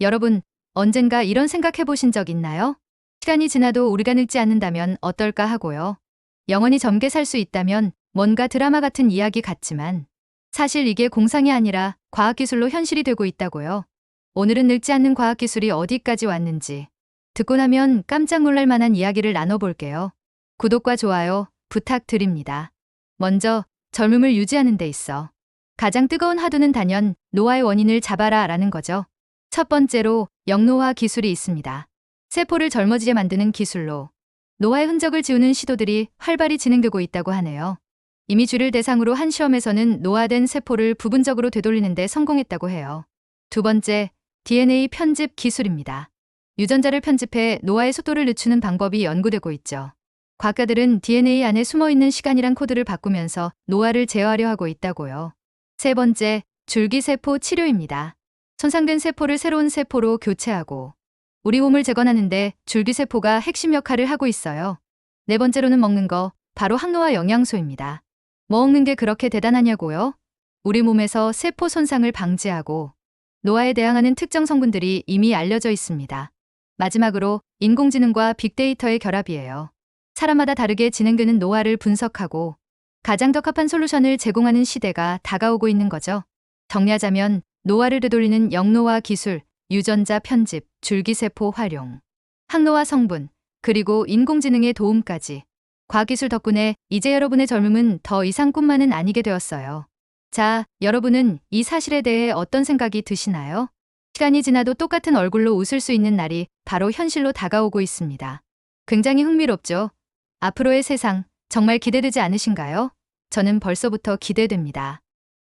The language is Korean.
여러분, 언젠가 이런 생각해 보신 적 있나요? 시간이 지나도 우리가 늙지 않는다면 어떨까 하고요. 영원히 젊게 살 수 있다면 뭔가 드라마 같은 이야기 같지만 사실 이게 공상이 아니라 과학기술로 현실이 되고 있다고요. 오늘은 늙지 않는 과학기술이 어디까지 왔는지 듣고 나면 깜짝 놀랄 만한 이야기를 나눠볼게요. 구독과 좋아요 부탁드립니다. 먼저 젊음을 유지하는 데 있어 가장 뜨거운 하두는 단연 노화의 원인을 잡아라 라는 거죠. 첫 번째로 영노화 기술이 있습니다. 세포를 젊어지게 만드는 기술로 노화의 흔적을 지우는 시도들이 활발히 진행되고 있다고 하네요. 이미 쥐를 대상으로 한 시험에서는 노화된 세포를 부분적으로 되돌리는데 성공했다고 해요. 두 번째, DNA 편집 기술입니다. 유전자를 편집해 노화의 속도를 늦추는 방법이 연구되고 있죠. 과학가들은 DNA 안에 숨어 있는 시간이란 코드를 바꾸면서 노화를 제어하려 하고 있다고요. 세 번째, 줄기세포 치료입니다. 손상된 세포를 새로운 세포로 교체하고 우리 몸을 재건하는데 줄기세포가 핵심 역할을 하고 있어요. 네 번째로는 먹는 거, 바로 항노화 영양소입니다. 뭐 먹는 게 그렇게 대단하냐고요? 우리 몸에서 세포 손상을 방지하고 노화에 대항하는 특정 성분들이 이미 알려져 있습니다. 마지막으로 인공지능과 빅데이터의 결합이에요. 사람마다 다르게 진행되는 노화를 분석하고 가장 적합한 솔루션을 제공하는 시대가 다가오고 있는 거죠. 정리하자면 노화를 되돌리는 영노화 기술, 유전자 편집, 줄기세포 활용, 항노화 성분, 그리고 인공지능의 도움까지 과학기술 덕분에 이제 여러분의 젊음은 더 이상 꿈만은 아니게 되었어요. 자, 여러분은 이 사실에 대해 어떤 생각이 드시나요? 시간이 지나도 똑같은 얼굴로 웃을 수 있는 날이 바로 현실로 다가오고 있습니다. 굉장히 흥미롭죠? 앞으로의 세상 정말 기대되지 않으신가요? 저는 벌써부터 기대됩니다.